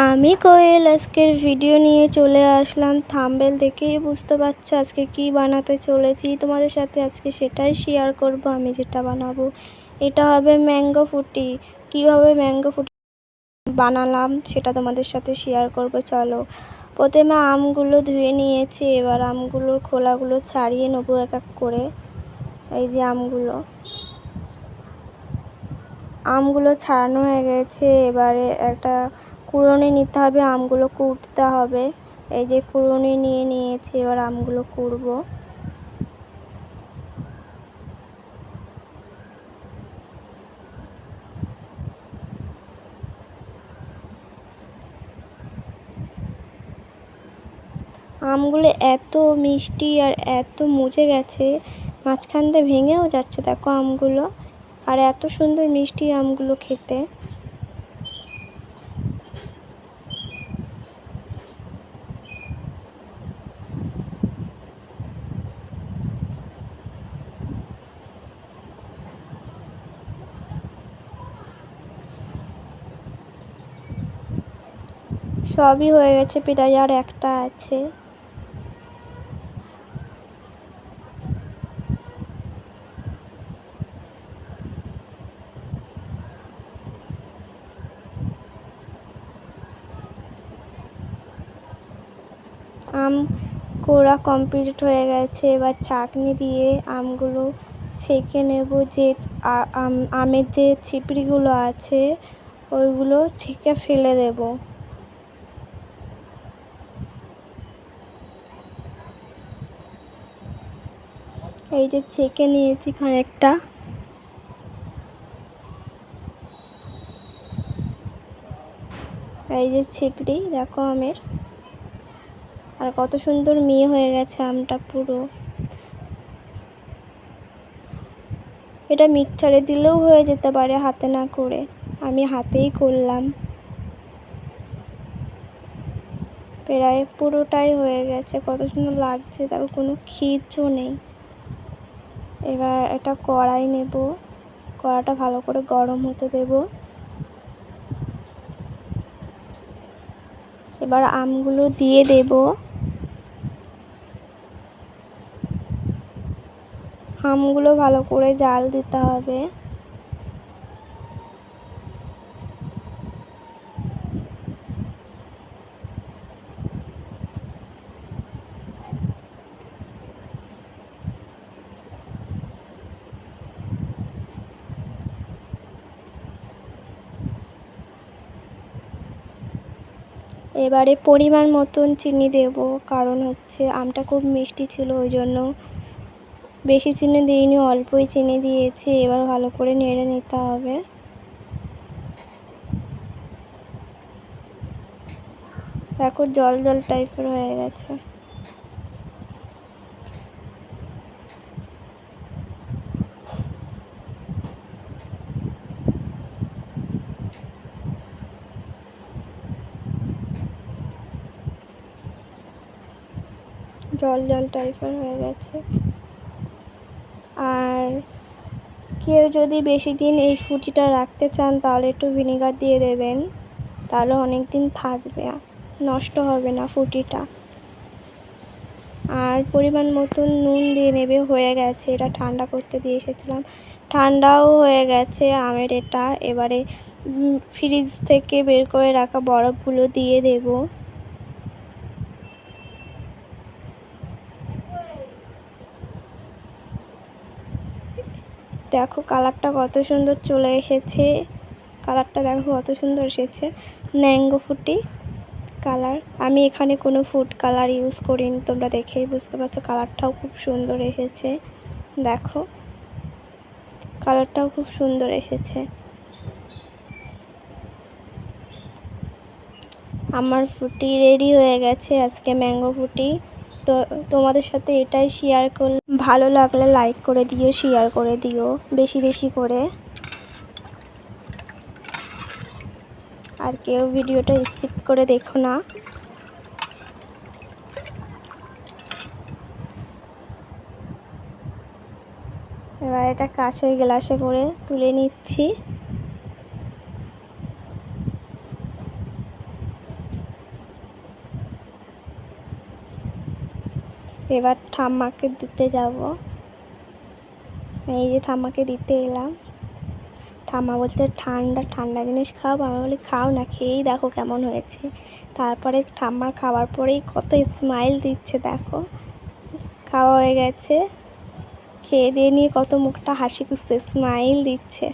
আমি কোয়েল, আজকের ভিডিও নিয়ে চলে আসলাম। থাম্বেল দেখেই বুঝতে পারছ আজকে কি বানাতে চলেছি। তোমাদের সাথে আজকে সেটাই শেয়ার করব, আমি যেটা বানাবো। এটা হবে ম্যাঙ্গো ফুটি। কীভাবে ম্যাঙ্গো ফুটি বানালাম সেটা তোমাদের সাথে শেয়ার করব, চলো। প্রথমে আমগুলো ধুয়ে নিয়েছি, এবার আমগুলোর খোলাগুলো ছাড়িয়ে নেব এক এক করে। এই যে আমগুলো। আমগুলো ছাড়ানো হয়ে গেছে, এবারে একটা কুড়োনি নিতে হবে, আমগুলো কুটতে হবে। এই যে কুড়োনি নিয়ে নিয়েছি, এবার আমগুলো কুড়ব। আমগুলো এত মিষ্টি আর এত মুজে গেছে, মাঝখান দিয়ে ভেঙেও যাচ্ছে, দেখো আমগুলো। আর এত সুন্দর মিষ্টি আমগুলো খেতে। সবই হয়ে গেছে প্রায় আর একটা আছে। আম কোড়া কমপ্লিট হয়ে গেছে। এবার ছাঁকনি দিয়ে আমগুলো ছেঁকে নেব। যে আমের যে ছিপড়িগুলো আছে, ওইগুলো ছেঁকে ফেলে দেব। এই যে ছেঁকে নিয়েছি খানিকটা। এই যে ছিপড়ি, দেখো আমের। আর কত সুন্দর মেয়ে হয়ে গেছে আমটা পুরো। এটা মিক্সচারে দিলেও হয়ে যেতে পারে হাতে না করে। আমি হাতেই করলাম। প্রায় পুরোটাই হয়ে গেছে। কত সুন্দর লাগছে তারপর কোনো খিচও নেই। এবার এটা কড়াই নেব। কড়াটা ভালো করে গরম হতে দেব। এবার আমগুলো দিয়ে দেব। আমগুলো ভালো করে জাল দিতে হবে। এবারে পরিমাণ মতন চিনি দেব, কারণ হচ্ছে আমটা খুব মিষ্টি ছিল, ওই জন্য বেশি চিনি দিইনি, অল্পই চিনি দিয়েছি, এবার ভালো করে নেড়ে নিতে হবে। দেখো জল জল টাইপের হয়ে গেছে। জল জল টাইপের হয়ে গেছে। আর কেউ যদি বেশি দিন এই ফুটিটা রাখতে চান, তাহলে একটু ভিনেগার দিয়ে দেবেন। তাহলে অনেক দিন থাকবে, নষ্ট হবে না ফুটিটা। আর পরিমাণ মতন নুন দিয়ে নেবে, হয়ে গেছে। এটা ঠান্ডা করতে দিয়ে এসেছিলাম। ঠান্ডাও হয়ে গেছে আমের এটা। এবারে ফ্রিজ থেকে বের করে রাখা বরফগুলো দিয়ে দেবো। দেখো কালারটা কত সুন্দর চলে এসেছে। কালারটা দেখো কত সুন্দর এসেছে। ম্যাঙ্গো ফুটি কালার। আমি এখানে কোনো ফুড কালার ইউজ করিনি, তোমরা দেখেই বুঝতে পারছ কালারটাও খুব সুন্দর এসেছে। দেখো কালারটাও খুব সুন্দর এসেছে। আমার ফুটি রেডি হয়ে গেছে আজকে ম্যাঙ্গো ফুটি। তো তোমাদের সাথে এটাই শেয়ার করলে ভালো লাগলে লাইক করে দিও শেয়ার করে দিও, বেশি বেশি করে। আর কেউ ভিডিওটা স্কিপ করে দেখো না। এবার এটা কাঁচের গ্লাসে করে তুলে নিচ্ছি। এবার ঠাম্মাকে দিতে যাব। এই যে ঠাম্মাকে দিতে এলাম। ঠাম্মা বলতে ঠান্ডা ঠান্ডা জিনিস খাও আমি বলি খাও, না খেয়েই দেখো কেমন হয়েছে। তারপরে ঠাম্মার খাওয়ার পরেই কত স্মাইল দিচ্ছে, দেখো। খাওয়া হয়ে গেছে। খেয়ে দিয়ে নিয়ে কত মুখটা হাসি খুঁজছে স্মাইল দিচ্ছে।